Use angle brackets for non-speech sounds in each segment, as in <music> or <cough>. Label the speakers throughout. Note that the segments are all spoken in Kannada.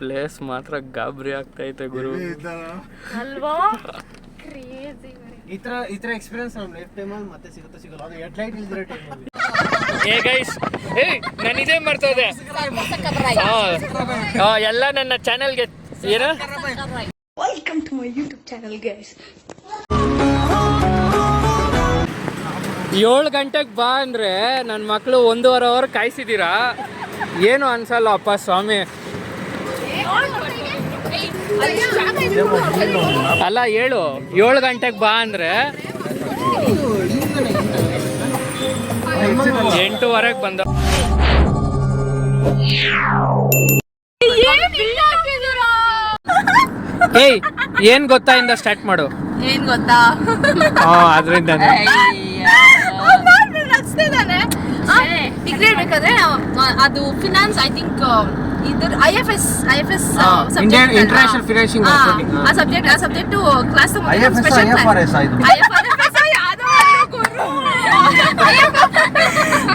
Speaker 1: ಪ್ಲೇಸ್ ಮಾತ್ರ ಗಾಬರಿ ಆಗ್ತೈತೆ ಗುರು.
Speaker 2: ಅಲ್ವಾ? ಕ್ರೇಜಿ
Speaker 3: ಈ ತರ ಈ ತರ ಎಕ್ಸ್ಪೀರಿಯನ್ಸ್ ನಮ್ಮ ಲೈಫ್ ಟೈಮಲ್ಲಿ ಮತ್ತೆ ಸಿಗುತ್ತೆ ಸಿಗಲ್ಲ. ಅದು ಹೆಡ್ ಲೈಟ್ ಇಲ್ದಿರೋ ಟೈಮಲ್ಲಿ
Speaker 1: ಏ ಗೈಸ್ ಏ ನಾನು ಇದೇ ಎಲ್ಲ ನನ್ನ ಚಾನೆಲ್ಗೆ ಏನು?
Speaker 2: Welcome to my YouTube channel guys
Speaker 1: ಏಳು ಗಂಟೆಗೆ ಬಾ ಅಂದ್ರೆ ನನ್ನ ಮಕ್ಕಳು ಒಂದೂವರೆ ಅವರ್ ಕಾಯಿಸಿದ್ದೀರಾ ಏನು ಅನ್ಸಲ್ಲ ಅಪ್ಪ ಸ್ವಾಮಿ. ಅಲ್ಲ ಹೇಳು. ಏಳು ಗಂಟೆಗೆ ಬಾ ಅಂದ್ರೆ ಎಂಟೂವರೆಗೆ ಬಂದ ಏಯ್ ಏನ್ ಗೊತ್ತಾ ಇಂದ ಸ್ಟಾರ್ಟ್ ಮಾಡು.
Speaker 2: ಏನ್ ಗೊತ್ತಾ?
Speaker 1: ಅದ್ರಿಂದ
Speaker 2: ಅದು ಫಿನಾನ್ಸ್ ಐ ಥಿಂಕ್ ಇದ್ರ I F S I F S
Speaker 3: ಹಾ, Indian International Authority.
Speaker 2: ಆ ಸಬ್ಜೆಕ್ಟ್ ಆ ಸಬ್ಜೆಕ್ಟ್ ಕ್ಲಾಸ್
Speaker 3: IFS, IFRS ಆಯ್ತು.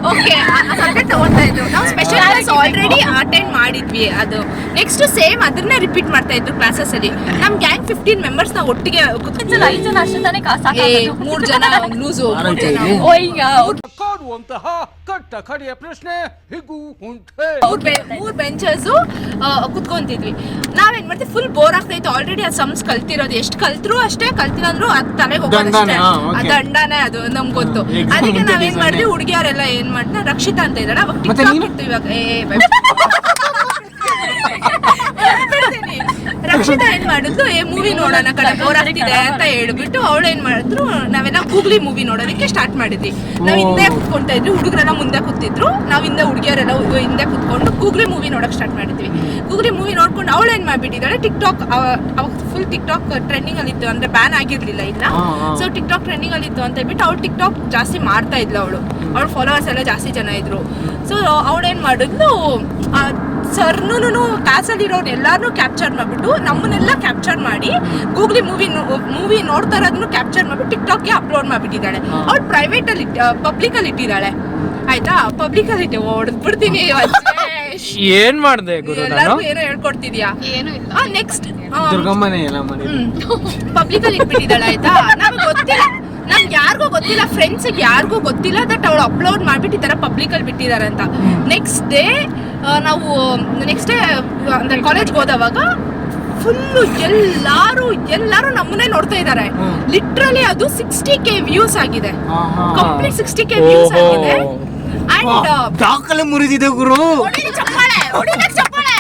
Speaker 2: ಓಕೆ ಆ ಸಬ್ಜೆಕ್ಟ್ ತಗೊಳ್ತಾ ಇದ್ರು. ನಾವು ಸ್ಪೆಷಲ್ ಕ್ಲಾಸ್ ಆಲ್ರೆಡಿ ಅಟೆಂಡ್ ಮಾಡಿದ್ವಿ ಅದು. ನೆಕ್ಸ್ಟ್ ಸೇಮ್ ಅದನ್ನೇ ರಿಪೀಟ್ ಮಾಡ್ತಾ ಇದ್ರು ಕ್ಲಾಸಸ್ ಅಲ್ಲಿ. ನಮ್ ಗ್ಯಾಂಗ್ ಫಿಫ್ಟೀನ್ ಮೆಂಬರ್ಸ್ ನಾವು ಒಟ್ಟಿಗೆ ಐದು ಜನ ಅಷ್ಟೇ ತಾನೇ ಮೂರ್ ಜನ ಲೂಸು <laughs>
Speaker 1: ಕಾಡುವಂತಹ ಕಟ್ಟ ಕಡೆಯ ಪ್ರಶ್ನೆ ಹೀಗೂ ಉಂಟೆ.
Speaker 2: ಮೂರ್ ಬೆಂಚರ್ಸ್ ಬೆಂಚಸ್ ಕುತ್ಕೊಂತಿದ್ವಿ. ನಾವೇನ್ ಮಾಡ್ತೀವಿ? ಫುಲ್ ಬೋರ್ ಆಗ್ತಾ ಇತ್ತು. ಆಲ್ರೆಡಿ ಆ ಸಮ್ಸ್ ಕಲ್ತಿರೋದು. ಎಷ್ಟು ಕಲ್ತ್ರು ಅಷ್ಟೇ ಕಲ್ತಿರಂದ್ರು ಅಂದ್ರು ಅದ್ ತಲೆಗೆ ಹೋಗೋದು
Speaker 3: ದಂಡನೆ,
Speaker 2: ಅಷ್ಟೇ. ಆ ದಂಡನೇ ಅದು ನಮ್ಗೆ ಗೊತ್ತು. ಅದಕ್ಕೆ ನಾವೇನ್. ಮಾಡಿದ್ವಿ ಹುಡುಗಿಯರೆಲ್ಲ ಏನ್ ಮಾಡ್ತಾ ರಕ್ಷಿತಾ ಅಂತ ಇದ್ದಾಳೆ. ಅವಾಗ ಟಿಕ್ ಇವಾಗ. ಏ ಬೈ- ಬಿಡ್ತೀನಿ. ಏನ್ ಮಾಡಿದ್ಲು ಏ ಮೂವಿ ನೋಡೋಣ ಕಡೆ ಬೋರ್ ಆಗ್ತಿದೆ ಅಂತ ಹೇಳ್ಬಿಟ್ಟು ಅವಳು ಏನ್ ಮಾಡಿದ್ರು ನಾವೆಲ್ಲ ಗೂಗ್ಲಿ ಮೂವಿ ನೋಡೋದಕ್ಕೆ ಸ್ಟಾರ್ಟ್ ಮಾಡಿದ್ವಿ. ನಾವ್ ಹಿಂದೆ ಕುತ್ಕೊಂತ ಇದ್ವಿ ಹುಡುಗರೆಲ್ಲ ಮುಂದೆ ಕೂತಿದ್ರು ನಾವ್ ಹಿಂದೆ ಹುಡುಗಿಯರೆಲ್ಲ ಹಿಂದೆ ಕುತ್ಕೊಂಡು ಗೂಗ್ಲಿ ಮೂವಿ ನೋಡಕ್ ಸ್ಟಾರ್ಟ್ ಮಾಡಿದ್ವಿ. ಗೂಗ್ಲಿ ಮೂವಿ ನೋಡ್ಕೊಂಡು ಅವಳು ಏನ್ ಮಾಡ್ಬಿಟ್ಟಿದ್ದಾಳೆ ಟಿಕ್ ಟಾಕ್ ಅವಾಗ ಫುಲ್ ಟಿಕ್ ಟಾಕ್ ಟ್ರೆಂಡಿಂಗ್ ಅಲ್ಲಿ ಇತ್ತು ಅಂದ್ರೆ ಬ್ಯಾನ್ ಆಗಿರ್ಲಿಲ್ಲ ಇಲ್ಲ. ಸೊ ಟಿಕ್ ಟಾಕ್ ಟ್ರೆಂಡಿಂಗ್ ಅಲ್ಲಿ ಇತ್ತು ಅಂತ ಹೇಳ್ಬಿಟ್ಟು ಅವ್ಳು ಟಿಕ್ ಟಾಕ್ ಜಾಸ್ತಿ ಮಾಡ್ತಾ ಇದ್ಲು ಅವಳು. ಅವಳ ಫಾಲೋವರ್ಸ್ ಎಲ್ಲ ಜಾಸ್ತಿ ಜನ ಇದ್ರು. ಸೊ ಅವಳೇನ್ ಮಾಡಿದ್ಲು ಸರ್ನು ಕ್ಲಾಸಲ್ಲಿ ಇರೋರು ಎಲ್ಲಾರನ್ನೂ ಕ್ಯಾಪ್ಚರ್ ಮಾಡ್ಬಿಟ್ಟು ನಮ್ಮನ್ನೆಲ್ಲ ಕ್ಯಾಪ್ಚರ್ ಮಾಡಿ ಗೂಗ್ಲಿ ಮೂವಿ ಮೂವಿ ನೋಡ್ತಾ ಇರೋದನ್ನು ಕ್ಯಾಪ್ಚರ್ ಮಾಡಿಬಿಟ್ಟು ಟಿಕ್ ಟಾಕ್ಗೆ ಅಪ್ಲೋಡ್ ಮಾಡಿಬಿಟ್ಟಿದ್ದಾಳೆ. ಅವ್ಳು ಪ್ರೈವೇಟ್ ಅಲ್ಲಿ ಪಬ್ಲಿಕ್ ಅಲ್ಲಿ ಇಟ್ಟಿದ್ದಾಳೆ. ಆಯ್ತಾ? ಪಬ್ಲಿಕಲ್ಲಿ ಇಟ್ಟೆ ಇಟ್ಟು ಹೊಡೆದ್ಬಿಡ್ತೀನಿ
Speaker 1: ಏನ್ ಮಾಡ್ದೆ ಗುರು ನಾನು?
Speaker 2: ಎಲ್ಲರಿಗೂ ಏನೋ ಹೇಳ್ಕೊಡ್ತಿದ್ಯಾ? ಏನು ಇಲ್ಲ. ನೆಕ್ಸ್ಟ್
Speaker 3: ದುರ್ಗಮ್ಮನೇ ಎಲ್ಲ ಮಾಡಿ
Speaker 2: ಪಬ್ಲಿಕ್ ಅಲ್ಲಿ ಇಟ್ಬಿಟ್ಟಿದ್ದಾಳೆ ಆಯ್ತಾ? ನಮ್ಗೆ ಗೊತ್ತಿಲ್ಲ. ನಮ್ಗೆ ಯಾರಿಗೂ ಗೊತ್ತಿಲ್ಲ ಫ್ರೆಂಡ್ಸ್ ಯಾರಿಗೂ ಗೊತ್ತಿಲ್ಲ ದಟ್ ಅವಳು ಅಪ್ಲೋಡ್ ಮಾಡ್ಬಿಟ್ಟು ಈ ತರ ಪಬ್ಲಿಕ್ ಅಲ್ಲಿ ಬಿಟ್ಟಿದ್ದಾರೆ ಅಂತ. ನೆಕ್ಸ್ಟ್ ಡೇ ನಾವು ನೆಕ್ಸ್ಟ್ ಡೇ ಅಂದರೆ ಕಾಲೇಜ್ಗೆ ಹೋದವಾಗ ಫುಲ್ಲು ಎಲ್ಲಾರು ಎಲ್ಲಾರು ನಮ್ಮನ್ನೇ ನೋಡ್ತಾ ಇದ್ದಾರೆ. ಲಿಟ್ರಲಿ ಅದು ಸಿಕ್ಸ್ಟಿ ಕೆ ವ್ಯೂಸ್ ಆಗಿದೆ. ಕಂಪ್ಲೀಟ್ ಸಿಕ್ಸ್ಟಿ ಕೆ ವ್ಯೂಸ್ ಆಗಿದೆ. ಅಂಡ್
Speaker 3: ದಾಖಲೆ ಮುರಿದಿದೆ ಗುರು.
Speaker 2: ಚಪ್ಪಾಳೆ ಚಪ್ಪಾಳೆ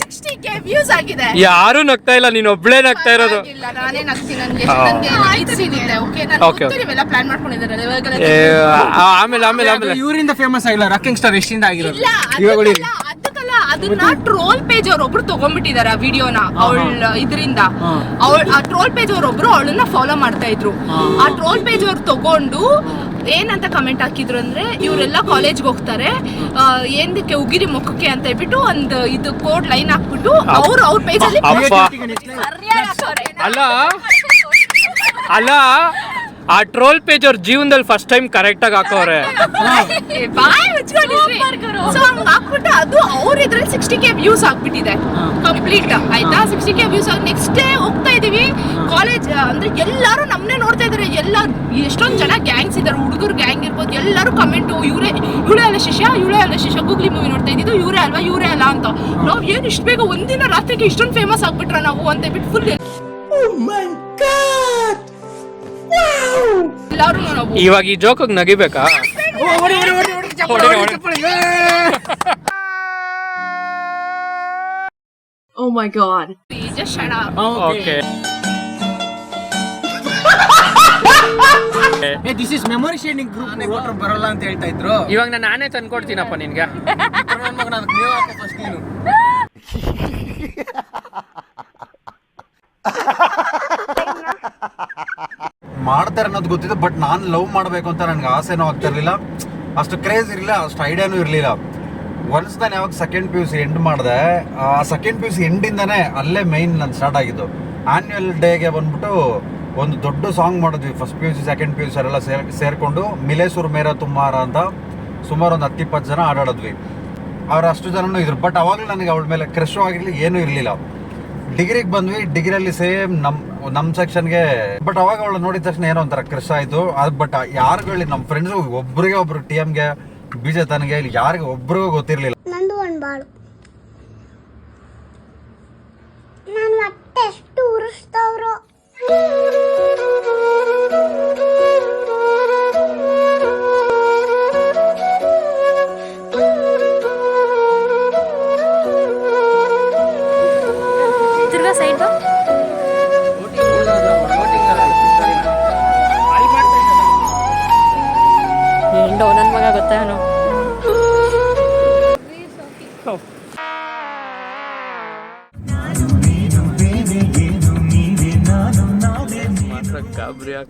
Speaker 2: ಸಿಕ್ಸ್ಟಿ ಕೆ ವ್ಯೂಸ್ ಆಗಿದೆ.
Speaker 1: ಯಾರು ನಗ್ತಾ ಇಲ್ಲ ನೀನ್ ಒಬ್ಳೇ ನಗ್ತಾ ಇರೋದು.
Speaker 2: ಇಲ್ಲ ನಾನೇ ನಗ್ತೀನಿ ನನಗೆ.
Speaker 1: ಹಾ.
Speaker 2: ನನಗೆ ಇದು ಸಿಗುತ್ತೆ ಓಕೆ ನಾನು
Speaker 1: Okay,
Speaker 2: ಗೊತ್ತು ನೀವೆಲ್ಲ ಪ್ಲಾನ್ ಮಾಡ್ಕೊಂಡಿದ್ದಾರೆ
Speaker 1: ಏ, ಆ- ಆಮೇಲೆ ಆಮೇಲೆ ಆಮೇಲೆ.
Speaker 3: ಇವರಿಂದ ಫೇಮಸ್ ಆಗಿಲ್ಲ ರಾಕಿಂಗ್ ಸ್ಟಾರ್ ಎಷ್ಟಿಂದ ಆಗಿರೋದು?
Speaker 2: ಇಲ್ಲ
Speaker 3: ಇವಾಗ
Speaker 2: ಅದನ್ನ ಟ್ರೋಲ್ ಪೇಜ್ ಅವ್ರೊಬ್ರು ತಗೊಂಡ್ಬಿಟ್ಟಿದ್ದಾರೆ ಆ ವಿಡಿಯೋನ ಅವಳ ಇದರಿಂದ. ಅವಳ ಆ ಟ್ರೋಲ್ ಪೇಜ್ ಅವ್ರೊಬ್ರು ಅವಳನ್ನ ಫಾಲೋ ಮಾಡ್ತಾ ಇದ್ರು. ಆ ಟ್ರೋಲ್ ಪೇಜ್ ಅವ್ರು ತಗೊಂಡು ಏನಂತ ಕಮೆಂಟ್ ಹಾಕಿದ್ರು ಅಂದ್ರೆ ಇವರೆಲ್ಲ ಕಾಲೇಜ್ಗೆ ಹೋಗ್ತಾರೆ. ಏನಕ್ಕೆ ಉಗಿರಿ ಮುಖಕ್ಕೆ ಅಂತ ಹೇಳ್ಬಿಟ್ಟು ಒಂದು ಇದು ಕೋಡ್ ಲೈನ್ ಹಾಕ್ಬಿಟ್ಟು ಅವ್ರು ಅವ್ರ ಪೇಜ್ ಅಲ್ಲಿ
Speaker 1: ಅಪ್ಪ. ಅಲ್ಲ. ಅಲ್ಲ. ಆ ಟ್ರೋಲ್ ಪೇಜ್ ಅವ್ರ ಜೀವನದಲ್ಲಿ ಫಸ್ಟ್ ಟೈಮ್ ಕರೆಕ್ಟ್ ಆಗಿ ಹಾಕೋರೆ
Speaker 2: ಬಾಯ್ ಮುಚ್ಕೊಂಡಿದ್ರಿ. ಸೊ ಹಾಕ್ಬಿಟ್ಟು ಅದು ಅವ್ರ ಇದ್ರಲ್ಲಿ ಸಿಕ್ಸ್ಟಿ ಕೆ ವ್ಯೂಸ್ ಆಗ್ಬಿಟ್ಟಿದೆ. ಕಂಪ್ಲೀಟ್ ಆಯ್ತಾ? ಸಿಕ್ಸ್ಟಿ ಕೆ ವ್ಯೂಸ್ ಆಗಿ ನೆಕ್ಸ್ಟ್ ಡೇ ಹೋಗ್ತಾ ಇದೀವಿ. ಕಾಲೇಜ್ ಅಂದ್ರೆ ಎಲ್ಲರೂ ನಮ್ಮನ್ನೇ ನೋಡ್ತಾ ಇದಾರೆ. ಎಲ್ಲ ಎಷ್ಟೊಂದು ಜನ ಗ್ಯಾಂಗ್ಸ್ ಇದಾರೆ. ಹುಡುಗರು ಗ್ಯಾಂಗ್ ಇರ್ಬೋದು. ಎಲ್ಲರೂ ಕಮೆಂಟ್ ಇವರೇ ಇವಳೇ ಅಲ್ಲ ಶಿಷ್ಯ ಇವಳೇ ಅಲ್ಲ ಶಿಷ್ಯ. ಗೂಗ್ಲಿ ಮೂವಿ ನೋಡ್ತಾ ಇದ್ದಿದ್ದು ಇವರೇ ಅಲ್ವಾ ಇವರೇ ಅಲ್ಲ ಅಂತ. ನಾವ್ ಏನ್ ಇಷ್ಟು ಬೇಗ ಒಂದಿನ ರಾತ್ರಿಗೆ ಇಷ್ಟೊಂದು ಫೇಮಸ್ ಆಗ್ಬಿಟ್ರ ನಾವು ಅಂತ ಬಿಟ್ಟು ಫುಲ್ ಮೈ ನಾವು
Speaker 1: ಇವಾಗ ಈ ಜೋಕಾಗ ನಗಿಬೇಕಾ ಹೊಡಿ, ಹೊಡಿ.
Speaker 2: Oh my god. Just shut up.
Speaker 1: Okay
Speaker 3: this is memory shading group voter ಬರಲ್ಲ ಅಂತ ಹೇಳ್ತಾ ಇದ್ರು
Speaker 1: ಇವಾಗ ನಾನು ನಾನೇ ತಂದ್ಕೊಡ್ತೀನಪ್ಪ ನಿನ್ಗೆ
Speaker 3: ನಾನು ಮಗನ ನೀವು ಹಾಕೋ ಫಸ್ಟ್ ನೀನು <laughs>
Speaker 4: ಮಾಡ್ತಾರೆ ಅನ್ನೋದು ಗೊತ್ತಿದೆ ಬಟ್ ನಾನು ಲವ್ ಮಾಡಬೇಕು ಅಂತ ನನಗೆ ಆಸೆನೂ ಆಗ್ತಾ ಇರಲಿಲ್ಲ ಅಷ್ಟು ಕ್ರೇಜ್ ಇರಲಿಲ್ಲ, ಅಷ್ಟು ಐಡಿಯಾನೂ ಇರಲಿಲ್ಲ. ಒನ್ಸ್ ನಾನು ಯಾವಾಗ second P U C end ಮಾಡಿದೆ, ಆ ಸೆಕೆಂಡ್ ಪಿ ಯು ಸಿ ಎಂಡಿಂದನೇ ಅಲ್ಲೇ ಮೈನ್ ನಾನು ಸ್ಟಾರ್ಟ್ ಆಗಿದ್ದು. ಆ್ಯನ್ಯುವಲ್ ಡೇಗೆ ಬಂದ್ಬಿಟ್ಟು ಒಂದು ದೊಡ್ಡ ಸಾಂಗ್ ಮಾಡಿದ್ವಿ first P U C second P U C ಎಲ್ಲ ಸೇರ್, ಸೇರಿಕೊಂಡು ಮಿಲೇಸೂರ್ ಮೇರ ತುಮ್ಮಾರ ಅಂತ ಸುಮಾರು ಒಂದು ಹತ್ತಿಪ್ಪತ್ತು ಜನ ಆಡಾಡಿದ್ವಿ ಅವ್ರು ಅಷ್ಟು ಜನನೂ ಇದ್ರು ಬಟ್ ಅವಾಗಲೂ ನನಗೆ ಅವಳ ಮೇಲೆ ಕ್ರಶು ಆಗಿರಲಿ ಏನೂ ಇರಲಿಲ್ಲ. ಡಿಗ್ರಿಗೆ ಬಂದ್ವಿ ಡಿಗ್ರಿಯಲ್ಲಿ ಸೇಮ್ ನಮ್ ನಮ್ಮ ಸೆಕ್ಷನ್ಗೆ, ಬಟ್ ಅವಾಗ ಅವಳು ನೋಡಿದ ತಕ್ಷಣ ಏನೋ ಒಂಥರ ಕ್ರಿಶ್ ಆಯ್ತು. ಅದು ಬಟ್ ಯಾರುಗಳು ನಮ್ಮ ಫ್ರೆಂಡ್ಸ್ ಒಬ್ರಿಗೆ ಒಬ್ರು ಟಿ ಎಮ್ಗೆ ಬಿ ಜೆ ತನಗೆ, ಇಲ್ಲಿ ಯಾರಿಗೆ ಒಬ್ರಿಗೂ ಗೊತ್ತಿರಲಿಲ್ಲ.
Speaker 5: ನಂದು ಒಂದು ಬಾಳು. ನಾನು ಉರಿಸ್ತವ್ರು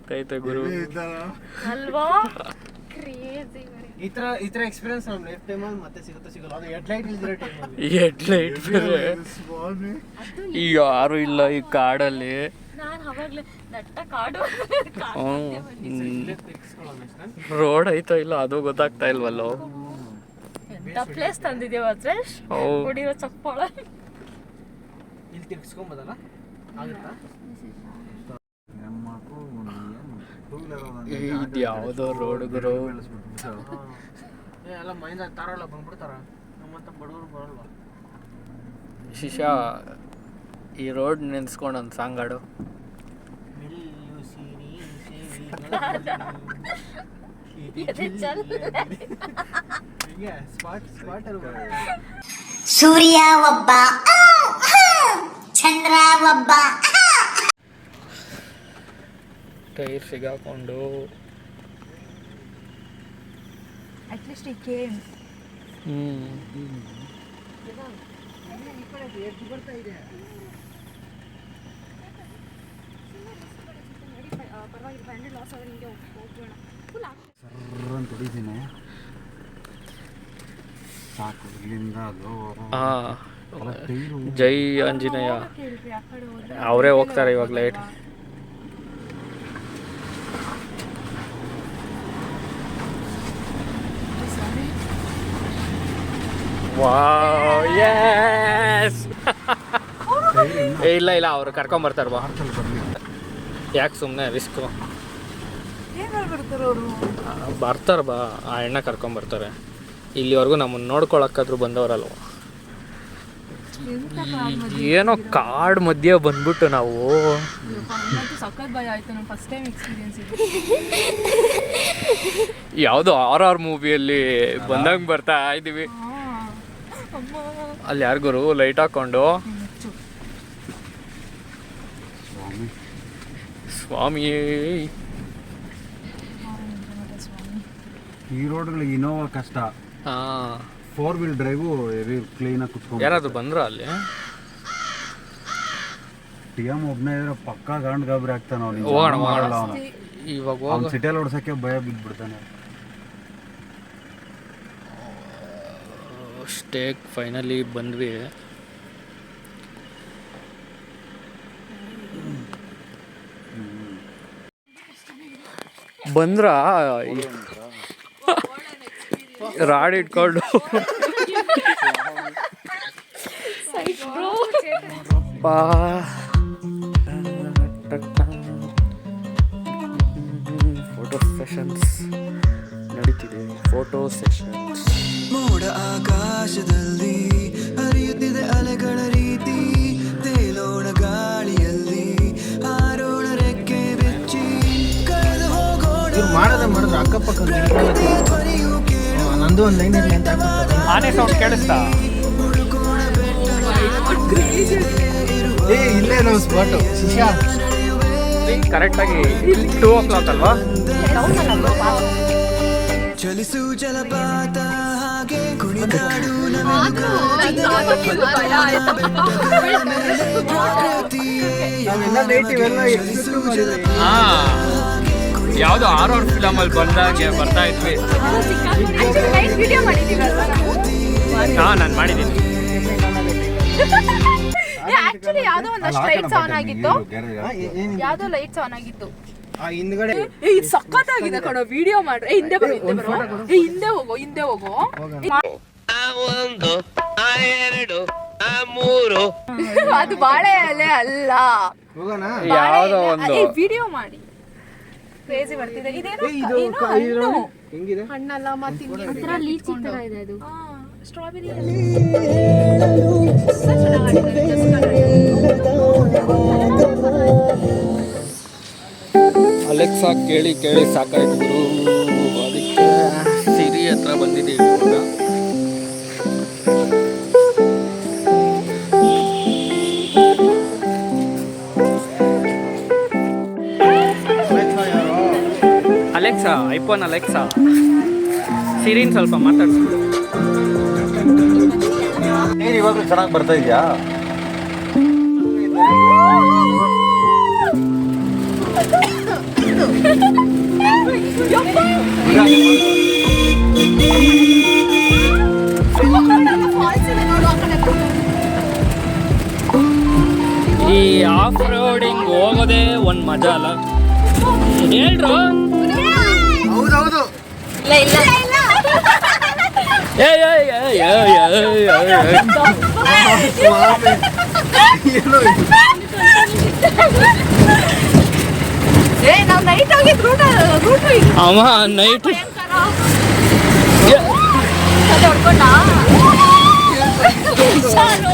Speaker 1: ಆಗ್ತೈತೆ ಗುರು?
Speaker 6: ಅಲ್ವಾ?
Speaker 3: ಈ ತರ ಈ ತರ ಎಕ್ಸ್ಪೀರಿಯನ್ಸ್ ನಮ್ಮ ಲೈಫ್ ಟೈಮ್ ಅಲ್ಲಿ ಮತ್ತೆ ಸಿಗುತ್ತೋ ಸಿಗಲ್ಲ. ಅದು ಹೆಡ್ಲೈಟ್ ಇಲ್ದಿರೋ ಟೈಮಲ್ಲಿ
Speaker 1: ಹೆಡ್ಲೈಟ್ ಬೇರೆ. ಈಗ ಯಾರು ಇಲ್ಲ ಈ ಕಾಡಲ್ಲಿ?
Speaker 6: ನಾನು ಅವಾಗ್ಲೇ ದಟ್ಟ ಕಾಡು.
Speaker 1: ರೋಡ್ ಐತೋ ಇಲ್ಲ ಅದು ಗೊತ್ತಾಗ್ತಾ ಇಲ್ವಲ್ಲ?
Speaker 6: ಎಂತ ಪ್ಲೇಸ್ ತಂದಿದ್ದೀವ ಅದ್ರೇಶ್ ಚಪ್ಪಾಳ.
Speaker 3: ಇಲ್ಲಿ ತಿರ್ಗಿಸ್ಕೊಂಬೋದಲ್ಲ ಆಗುತ್ತಾ?
Speaker 1: ಇದು ಯಾವುದೋ ರೋಡ್ ಗುರು.
Speaker 3: ಏ ಎಲ್ಲ ಮೈಂದ ತಾರಲ್ಲ ಬಂದ್ಬಿಡ್ತಾರ. ನಮ್ಮಂತ ಬಡವರು ಬರಲ್ವಾ?
Speaker 1: ಶಿಶಾ ಈ ರೋಡ್ ನಿಲ್ಸ್ಕೊಂಡು ಒಂದು ಸಾಂಗ್
Speaker 3: ಹಾಡು.
Speaker 5: ಸೂರ್ಯ ಒಬ್ಬ ಚಂದ್ರ ಒಬ್ಬ
Speaker 1: ಟೈರ್ ಸಿಗಾಕೊಂಡು.
Speaker 6: ಅಟ್ಲೀಸ್ಟ್ ಈ ಕೇಮ್
Speaker 4: ಹೊಡಿತೀನಿ ಸಾಕು ಇಲ್ಲಿಂದ ಅದು
Speaker 1: ಹಾ ಜೈ ಆಂಜನೇಯ. ಅವರೇ ಹೋಗ್ತಾರೆ ಇವಾಗ ಲೈಟ್ ವಾವ್ ಯಸ್ <laughs> ಇಲ್ಲ ಇಲ್ಲ ಅವ್ರು ಕರ್ಕೊಂಬರ್ತಾರೆ ಬಾ. ಯಾಕೆ ಸುಮ್ಮನೆ ರಿಸ್ಕು ಬರ್ತಾರೆ ಬಾ. ಆ ಎಣ್ಣೆ ಕರ್ಕೊಂಬರ್ತಾರೆ ಇಲ್ಲಿವರೆಗೂ ನಮ್ಮನ್ನು ನೋಡ್ಕೊಳಕ್ಕಾದ್ರೂ ಬಂದವರಲ್ವ? ಏನೋ ಕಾಡ್ ಮಧ್ಯೆ ಬಂದ್ಬಿಟ್ಟು ನಾವು.
Speaker 2: ಸಖತ್ ಭಯ ಆಯ್ತು. ನಮ್ಮ ಫಸ್ಟ್ ಟೈಮ್ ಎಕ್ಸ್ಪೀರಿಯನ್ಸ್ ಇದು.
Speaker 1: ಯಾವುದೋ ಆರ್ ಆರ್ ಮೂವಿಯಲ್ಲಿ ಬಂದಂಗೆ ಬರ್ತಾ ಇದ್ದೀವಿ ಅಲ್ಲಿ ಯಾರಿಗೂ ಲೈಟ್ ಹಾಕೊಂಡು. ಸ್ವಾಮಿ.
Speaker 4: ಈ ರೋಡ್ಗಳು ಇನೋವಾ ಕಷ್ಟ. ಫೋರ್ ವೀಲ್ ಡ್ರೈವು ಕ್ಲೀನಾಗಿ ಕುತ್ಕೊಂಡು
Speaker 1: ಯಾರಾದ್ರು ಬಂದ್ರ ಅಲ್ಲಿ?
Speaker 4: ಟಿ ಎಂ ಒಬ್ಬನೇ ಇದ್ರೆ ಪಕ್ಕ ಗಾಂಡ್ ಗಾಬರಿ ಆಗ್ತಾನೆ ಅವನು.
Speaker 1: ಇವಾಗ
Speaker 4: ಸಿಟಿಯಲ್ಲಿ ಓಡ್ಸಕ್ಕೆ ಭಯ ಬಿದ್ಬಿಡ್ತಾನೆ.
Speaker 1: ಸ್ಟೇಕ್ ಫೈನಲಿ ಬಂದ್ವಿ. ಬಂದ್ರ? ರಾಡ್ ಇಟ್ಕೊಂಡು. ಫೋಟೋ ಸೆಷನ್ಸ್ ನಡೀತಿದೆ. ಫೋಟೋ ಸೆಷನ್ಸ್
Speaker 7: ಮೋಡ ಆಕಾಶದಲ್ಲಿ ಹರಿಯುತ್ತಿದೆ ಅಲೆಗಳ ರೀತಿ ತೇಲೋಣ ಗಾಳಿಯಲ್ಲಿ ಆರೋಣ ರೆಕ್ಕೆ ಬೆಚ್ಚಿ ಕಳೆದು ಹೋಗೋಣ.
Speaker 3: ಮಾಡದ ಮಾಡೋದೇ ಮಾಡಿದ್ರು ಅಕ್ಕಪಕ್ಕ
Speaker 7: ಧ್ವನಿಯು ಕೇಳು
Speaker 3: ನಂದು ಒಂದು ಲೈನ್ ಇರಲಿ ಅಂತ
Speaker 1: ಆನೆ ಸೌಂಡ್ ಕೇಳಿಸ್ತಾ?
Speaker 3: ಏ ಇಲ್ಲೇ ನಾವು ಸ್ಪಾಟು ಶಿಶಾ
Speaker 1: ಕರೆಕ್ಟಾಗಿ ಟೂ ಓ ಕ್ಲಾಕ್ ಅಲ್ವಾ?
Speaker 7: ಚಲಿಸು ಜಲಪಾತ. ಹಾಗೆ ಕುಣಿದಾಡು
Speaker 1: ಯಾವ್ದೋ ಆರ್ ಆರ್ ಫಿಲಮ್ ಅಲ್ಲಿ ಬಂದಾಗೆ ಬರ್ತಾ ಇದ್ವಿ. ಹಾ ನಾನು ಮಾಡಿದ್ದೀನಿ.
Speaker 2: ಆಕ್ಚುಲಿ ಯಾವ್ದೋ ಒಂದಷ್ಟು ಲೈಟ್ಸ್ ಆನ್ ಆಗಿತ್ತು. ಯಾವ್ದೋ ಲೈಟ್ಸ್ ಆನ್ ಆಗಿತ್ತು.
Speaker 3: ಆ ಹಿಂದ್ಗಡೆ
Speaker 2: ಏ ಇದು ಸಖತ್ತಾಗಿದೆ ಕಣೋ ವಿಡಿಯೋ ಮಾಡ್ರೆ. ಏ ಹಿಂದೆ ಬರೋ ಹಿಂದೆ ಬರೋ. ಏ ಹಿಂದೆ ಹೋಗೋ ಹಿಂದೆ ಹೋಗೋ. ಅದು ಬಾಳೆ ಎಲೆ ಅಲ್ಲ.
Speaker 3: ಹೋಗೋಣ.
Speaker 1: ಯಾವುದೋ ಒಂದು.
Speaker 2: ವಿಡಿಯೋ ಮಾಡಿ. ಕ್ರೇಜಿ ಬರ್ತಿದೆ. ಇದೇನು
Speaker 3: ಏ, ಇದು
Speaker 2: ಏನು
Speaker 3: ಕ- ಇದು
Speaker 2: ಹಣ್ಣು.
Speaker 3: ಹೆಂಗಿದೆ?
Speaker 2: ಹಣ್ಣಲ್ಲ ಮತ್ತೆ
Speaker 6: ಲೀಚಿ ತರ ಇದೆ ಅದು.
Speaker 2: ಸ್ಟ್ರಾಬೆರಿ
Speaker 1: ಅಲೆಕ್ಸಾ ಕೇಳಿ ಕೇಳಿ ಸಾಕಾಯ್ತು ಗುರು. ಅದಕ್ಕೆ ಸಿರಿ ಹತ್ರ ಬಂದಿದ್ದೀವಿ ಇವಾಗ ಅಲೆಕ್ಸಾ ಐಫೋನ್ ಅಲೆಕ್ಸಾ ಸಿರಿನ್ ಸ್ವಲ್ಪ ಮಾತಾಡ್ಸ್ಬಿಡು
Speaker 4: ನೀರು ಇವಾಗಲೂ ಚೆನ್ನಾಗಿ ಬರ್ತಾ ಇದೆಯಾ?
Speaker 1: ಈ ಆಫ್ ರೋಡಿಂಗ್ ಹೋಗೋದೇ ಒಂದು ಮಜಾ ಅಲ್ಲ ಹೇಳ್ರು
Speaker 3: ಹೌದೌದು
Speaker 1: ಏ ಏ, ಏ, ಏ, ಏ, ಏ, ಏ.
Speaker 3: ಏನೋ ಇದು.
Speaker 2: ಏ ನಾವು ನೈಟ್ ಹೋಗಿದ್ ರೂಟ್ ರೂಟ್
Speaker 1: ಅವ ನೈಟ್
Speaker 6: ಕತೆ ಹೊಡ್ಕೊಂಡ ಹುಷಾರು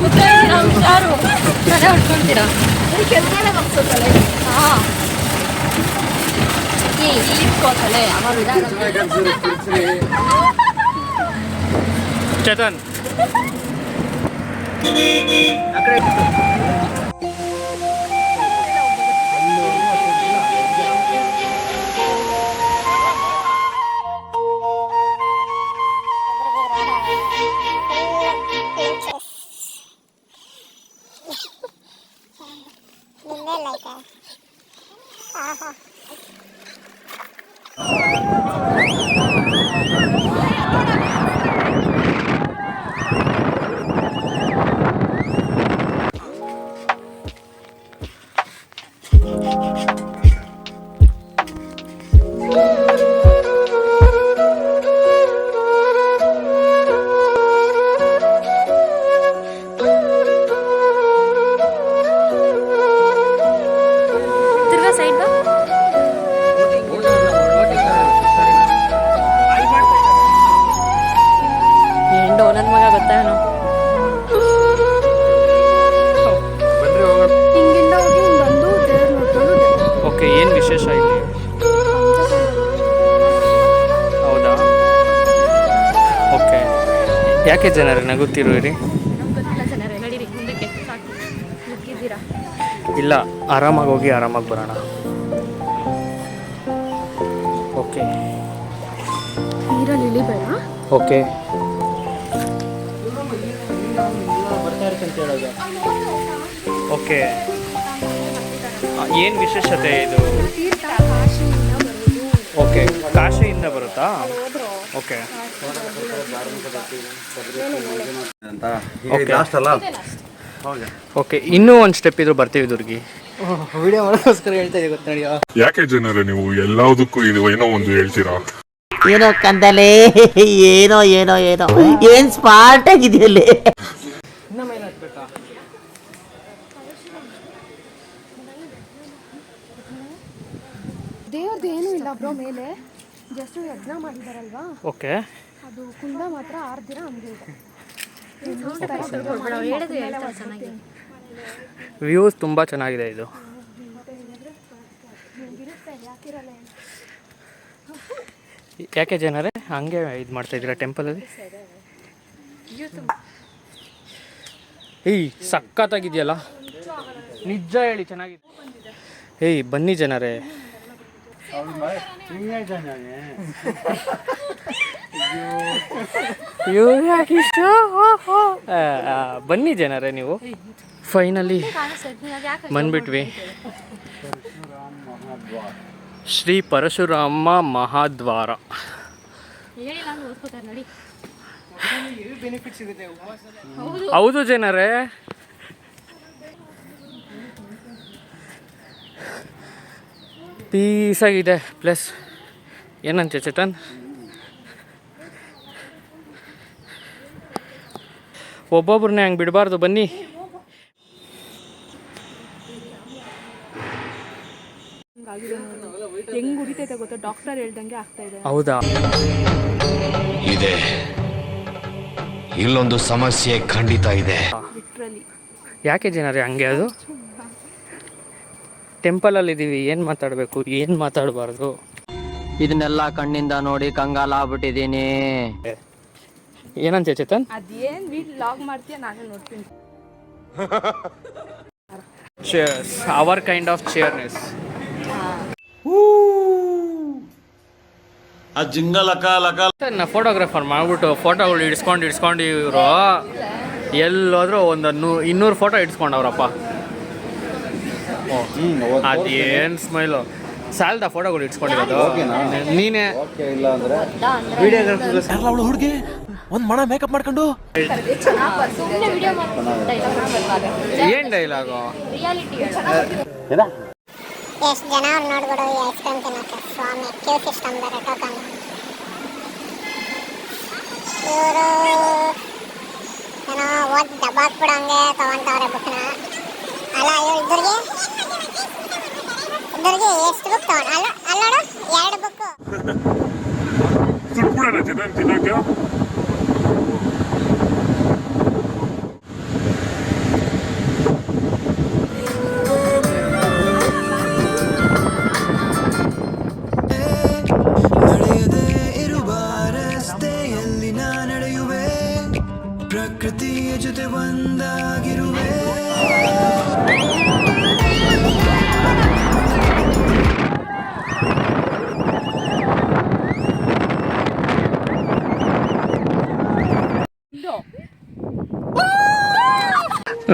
Speaker 6: ಹುಷಾರು ಕತೆ ಹೊಡ್ಕೊಂತೀರಾ
Speaker 2: ಕೆಳಗಡೆ ಹೋಗ್ಸೋದಲ್ಲ
Speaker 6: ಹಾ ಏ ಇಲ್ಲಿ ಇಟ್ಕೋತಲೆ ಅವಾಗ ಇದಾಗಲ್ಲ
Speaker 1: ಚೇತನ್
Speaker 6: ആഹാ ನನ್ನ ಮಗ ಗೊತ್ತಾನು
Speaker 1: ಬಂದ್ರೆ ಹೋಗೋಣ
Speaker 6: ಹಿಂಗಿಂದ ಹೋಗಿ ಹಿಂಗ್ ಬಂದು ದೇವ್ರ ನೋಡ್ಕೊಂಡು
Speaker 1: ಓಕೆ ಏನು ವಿಶೇಷ ಇಲ್ಲಿ? ಹೌದಾ? ಓಕೆ. ಯಾಕೆ ಜನರ ನಗುತ್ತಿರುವಿರಿ
Speaker 6: ಗೊತ್ತಿಲ್ಲ ಜನರೇ ನಡೀರಿ ಮುಂದಕ್ಕೆ ಸಾಕು. ಮುಕ್ಕಿದ್ದೀರಾ
Speaker 1: ಇಲ್ಲ ಆರಾಮಾಗಿ ಹೋಗಿ ಆರಾಮಾಗಿ ಬರೋಣ. ಓಕೆ.
Speaker 6: ನೀರಲ್ಲಿ ಇಳಿಬೇಡ.
Speaker 1: ಓಕೆ. ಓಕೆ ಏನು ವಿಶೇಷತೆ ಇದು? ಓಕೆ ಕಾಶಿಯಿಂದ ಬರುತ್ತಾ? ಓಕೆ.
Speaker 4: ಲಾಸ್ಟ್ ಅಲ್ಲ?
Speaker 1: ಓಕೆ ಇನ್ನೂ ಒಂದು ಸ್ಟೆಪ್ ಇದ್ರು ಬರ್ತೀವಿ ದುರ್ಗಿ.
Speaker 3: ವಿಡಿಯೋ ಮಾಡೋಕ್ಕೋಸ್ಕರ ಹೇಳ್ತಾ ಇದೆ ಗೊತ್ತಾ
Speaker 8: ಯಾಕೆ ಜನರೇ ನೀವು ಎಲ್ಲದಕ್ಕೂ ಇದು ಏನೋ ಒಂದು ಹೇಳ್ತೀರಾ?
Speaker 9: ಏನೋ ಕಂದಲೇ ಏನೋ ಏನೋ ಏನೋ. ಏನ್ ಸ್ಮಾರ್ಟ್ ಆಗಿದೆಯಲ್ಲಿ
Speaker 3: ಇನ್ನ ಮೇಲೆ ಹತ್ಬೇಕಾ
Speaker 6: ದೇವ್ರದ್ದು ಏನೂ ಇಲ್ಲ ಬ್ರೋ ಮೇಲೆ. ಜಸ್ಟ್ ಯಜ್ಞ ಮಾಡಿದಾರಲ್ವಾ?
Speaker 1: ಓಕೆ
Speaker 6: ಅದು ಕುಂಡ ಮಾತ್ರ ಆರು ದಿನ ಹಂಗೆ ಇದೆ.
Speaker 1: ವ್ಯೂಸ್ ತುಂಬ ಚೆನ್ನಾಗಿದೆ ಇದು. ಯಾಕೆ ಜನರೇ? ಹಂಗೆ ಇದು ಮಾಡ್ತಾ ಇದ್ದೀರಾ ಟೆಂಪಲಲ್ಲಿ ಏಯ್ ಸಕ್ಕತ್ತಾಗಿದೆಯಲ್ಲ ನಿಜ ಹೇಳಿ ಚೆನ್ನಾಗಿದೆ ಏಯ್ ಬನ್ನಿ ಜನರೇ ಇವ್ರು ಯಾಕೆ ಇಷ್ಟು? ಆ, ಆ, <laughs> ಬನ್ನಿ ಜನರೇ ನೀವು. ಫೈನಲಿ ಬಂದ್ಬಿಟ್ವಿ. ಶ್ರೀ ಪರಶುರಾಮ ಮಹಾದ್ವಾರ. ಹೌದು ಜನರೇ. ಪೀಸಾಗಿದೆ ಪ್ಲಸ್ ಏನಂತೆ ಚೇತನ್? ಒಬ್ಬೊಬ್ರನ್ನೇ ಹಂಗೆ ಬಿಡಬಾರ್ದು ಬನ್ನಿ.
Speaker 6: ಹೆಂಗ್ ಗೊತ್ತಾ? ಡಾಕ್ಟರ್ ಹೇಳ್ದಂಗೆ ಆಗ್ತಾ ಇದೆ.
Speaker 1: ಹೌದಾ?
Speaker 10: ಇದೆ. ಇಲ್ಲೊಂದು ಸಮಸ್ಯೆ ಖಂಡಿತ ಇದೆ.
Speaker 6: ಲಿಟ್ರಲಿ
Speaker 1: ಯಾಕೆ ಜನರೇ ಹಂಗೆ ಅದು? ಟೆಂಪಲಲ್ಲಿ ಇದ್ದೀವಿ ಏನು ಮಾತಾಡಬೇಕು ಏನು ಮಾತಾಡಬಾರ್ದು?
Speaker 9: ಇದನ್ನೆಲ್ಲ ಕಣ್ಣಿಂದ ನೋಡಿ ಕಂಗಾಲ ಆಗ್ಬಿಟ್ಟಿದೀನಿ
Speaker 1: ಏನಂತೆ ಚೇತನ್?
Speaker 6: ಅದೇನ್ ವೀಡ್ ಲಾಗ್ ಮಾಡ್ತೀಯ ನಾನೇ ನೋಡ್ತೀನಿ.
Speaker 1: Chairs our kind of chairness
Speaker 10: ಆ ಜಿಂಗ ಲಕ ಲಕ
Speaker 1: ನಾ ಫೋಟೋಗ್ರಾಫರ್ ಮಾಡ್ಬಿಟ್ಟು ಫೋಟೋಗಳು ಇಡ್ಸ್ಕೊಂಡು ಇಡ್ಸ್ಕೊಂಡು ಇವರು. ಎಲ್ಲೋದ್ರೂ ಒಂದು ನೂ ಇನ್ನೂರು ಫೋಟೋ ಇಡ್ಸ್ಕೊಂಡವ್ರಪ್ಪ ಅದೇನು ಸ್ಮೈಲು ಸಾಲದ ಫೋಟೋಗಳು ಇಟ್ಕೊಂಡಿರೋದು. ನೀನೇ
Speaker 7: ಅವಳು ಹುಡುಗಿ? ಒಂದ್ ಮಣ ಮೇಕಪ್ ಮಾಡ್ಕೊಂಡು?
Speaker 1: ಏನ್ ಡೈಲಾಗು
Speaker 5: ಎಷ್ಟು ಜನ ಅವ್ರು ನೋಡ್ಬಿಡು ಈ ಐಸ್ ಕ್ರೀಮ್ ತಿನ್ನಕ್ಕೆ? ಸ್ವಾಮಿ ಕ್ಯೂ ಸಿಸ್ಟಮ್ ಬೇರೆ ಟೋಕನ್ ಇವರು ಏನೋ ಓದ್ ದಬ್ಬಾಕ್ಬಿಡಂಗೆ ತಗೊಂತವ್ರೆ ಬುಕ್ನ. ಅಲ್ಲ ಇವ್ರು ಇಬ್ಬರಿಗೆ ಇಬ್ಬರಿಗೆ ಎಷ್ಟು ಬುಕ್ ತಗೊಂಡ್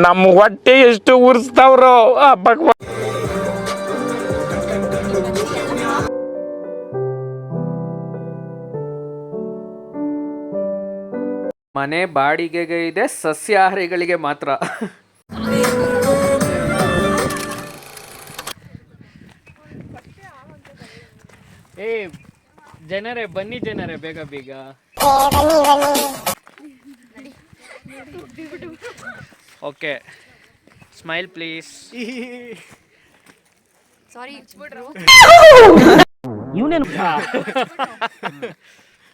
Speaker 1: ನಮ್ಮ ಹೊಟ್ಟೆ ಎಷ್ಟು ಉರ್ಸ್ತಾವ್ರೋ ಭಗವ ಮನೆ ಬಾಡಿಗೆಗೆ ಇದೆ ಸಸ್ಯಾಹಾರಿಗಳಿಗೆ ಮಾತ್ರ. ಏ ಜನರೇ ಬನ್ನಿ ಜನರೇ ಬೇಗ ಬೇಗ. ಓಕೆ. ಸ್ಮೈಲ್ ಪ್ಲೀಸ್
Speaker 6: ಸಾರಿ
Speaker 9: ಇವನೇನು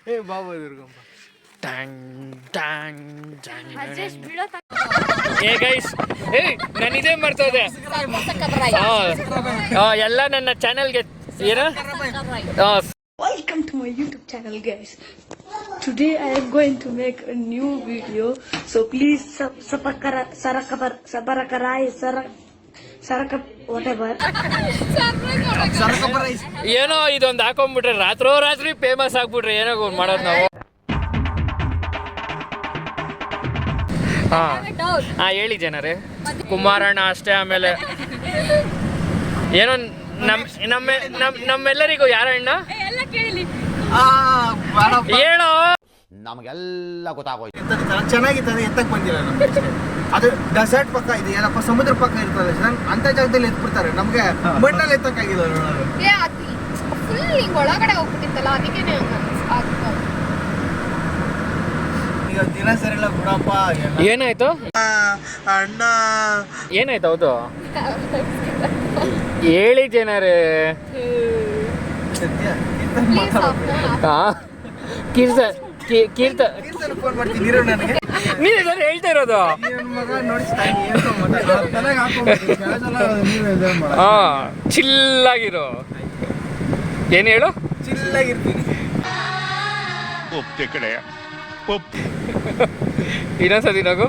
Speaker 1: ಏ ಬಾಬಾ ದುರ್ಗಮ್ಮ. ಗೈಸ್ ಏ ಮಾಡ್ತೋದೆ ಎಲ್ಲ ನನ್ನ ಚಾನೆಲ್ಗೆ ಏನ?
Speaker 6: Welcome to my YouTube channel guys. Today I are going to make new video so please ಸಪ್ ಸಪರ್ಕರ ಸರಕ ಬರ ಸಪರ ಕ ರಾಯ ಸರ ಸರ ಕೋಟ ಬ ಸರ
Speaker 1: ಏನೋ ಇದೊಂದು ಹಾಕೊಂಡ್ಬಿಟ್ರೆ ರಾತ್ರೋ ರಾತ್ರಿ ಫೇಮಸ್ ಆಗಿಬಿಟ್ರೆ ಏನೋ ಮಾಡೋದು ನಾವು. ಹಾಂ. ಹಾಂ ಹೇಳಿ ಜನರೇ. ಕುಮಾರಣ್ಣ ಅಷ್ಟೇ ಆಮೇಲೆ. ಏನೋ ನಮ್ಮ ನಮ್ಮ ನಮ್ಮ ನಮ್ಮೆಲ್ಲರಿಗೂ ಯಾರಣ್ಣ? ಹೇಳೋ.
Speaker 9: ನಮಗೆಲ್ಲ ಗೊತ್ತಾಗೋಯ್ತು.
Speaker 3: ಚೆನ್ನಾಗಿರ್ತದೆ ಎತ್ತಕ್ ಬಂದಿಲ್ಲ ಅದು ಡೆಸರ್ಟ್ ಪಕ್ಕ ಇದೆ ಏನಪ್ಪ ಸಮುದ್ರ ಪಕ್ಕ ಇರ್ತದೆ. ನಂಗ್ ಅಂತ ಜಾಗದಲ್ಲಿ ಎತ್ಬಿಡ್ತಾರೆ. ನಮ್ಗೆ ಮಣ್ಣಲ್ಲಿ ಎತ್ತಕ್ಕಾಗಿಲ್ಲ ಆಗಿದೆ
Speaker 2: ಫುಲ್ ಹಿಂಗ್ ಒಳಗಡೆ ಹೋಗ್ಬಿಟ್ಟಿತ್ತಲ್ಲ ಅದಕ್ಕೆ
Speaker 3: ಈಗ ದಿನ ಸರಿಲ್ಲ ಬಿಡಪ್ಪ
Speaker 1: ಏನಾಯ್ತು?
Speaker 3: ಅಣ್ಣ.
Speaker 1: ಏನಾಯ್ತು ಹೌದು? ಹೇಳಿ ಜನರೇ.
Speaker 3: ಸತ್ಯ.
Speaker 1: ಹಾ ಕೀರ್ತ ಸರ್ ಹೇಳ್ತಾ ಇರೋದು. ಹಾ ಚಿಲ್ಲಾಗಿರೋ. ಏನು ಹೇಳು?
Speaker 3: ಚಿಲ್ಲಾಗಿರ್ತೀನಿ.
Speaker 8: ಒಪ್ತೆ ಕಡೆ
Speaker 1: ಇನ್ನೊಂದ್ಸತಿ ನಗು.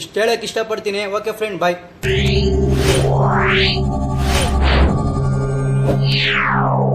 Speaker 3: ಇಷ್ಟು ಹೇಳಕ್ ಇಷ್ಟಪಡ್ತೀನಿ. Okay friend bye
Speaker 8: Meow.